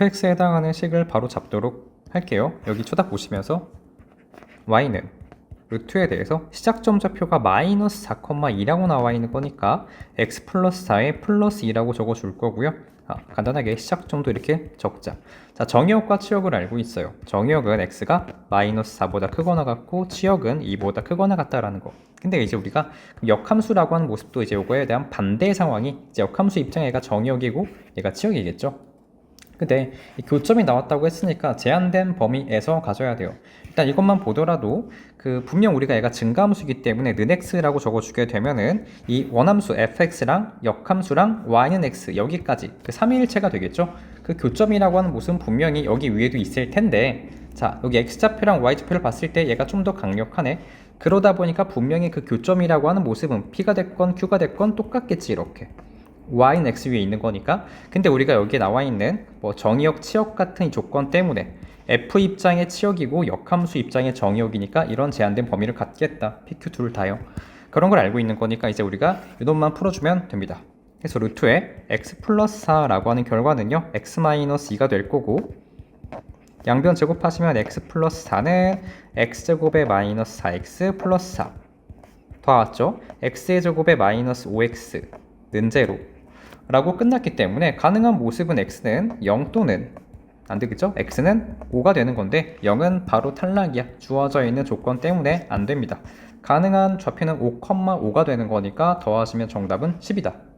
fx에 해당하는 식을 바로 잡도록 할게요. 여기 쳐다 보시면서 y는 루트에 대해서 시작점 좌표가 마이너스 4,2라고 나와 있는 거니까 x 플러스 4에 플러스 2라고 적어줄 거고요. 아, 간단하게 시작점도 이렇게 적자. 자, 정의역과 치역을 알고 있어요. 정의역은 x가 마이너스 4보다 크거나 같고 치역은 2보다 크거나 같다라는 거. 근데 이제 우리가 역함수라고 하는 모습도 이제 요거에 대한 반대의 상황이 이제 역함수 입장에 얘가 정의역이고 얘가 치역이겠죠. 근데 이 교점이 나왔다고 했으니까 제한된 범위에서 가져야 돼요. 일단 이것만 보더라도 그 분명 우리가 얘가 증가함수이기 때문에 는 x라고 적어주게 되면은 이 원함수 fx랑 역함수랑 y는 x 여기까지 그 3일체가 되겠죠. 그 교점이라고 하는 모습은 분명히 여기 위에도 있을 텐데 자 여기 x좌표랑 y좌표를 봤을 때 얘가 좀 더 강력하네. 그러다 보니까 분명히 그 교점이라고 하는 모습은 p가 됐건 q가 됐건 똑같겠지 이렇게. Y는 x 위에 있는 거니까. 근데 우리가 여기에 나와 있는 뭐 정의역 치역 같은 이 조건 때문에 f 입장의 치역이고 역함수 입장의 정의역이니까 이런 제한된 범위를 갖겠다. Pq 둘 다요. 그런 걸 알고 있는 거니까 이제 우리가 이 놈만 풀어주면 됩니다. 그래서 루트에 x 플러스 4라고 하는 결과는요 x 마이너스 2가 될 거고 양변 제곱하시면 x 플러스 4는 x제곱에 마이너스 4x 플러스 4 더하죠? X의 제곱에 마이너스 5x는 제로 라고 끝났기 때문에 가능한 모습은 x는 0 또는 안 되겠죠? x는 5가 되는 건데 0은 바로 탈락이야. 주어져 있는 조건 때문에 안 됩니다. 가능한 좌표는 5,5가 되는 거니까 더하시면 정답은 10이다.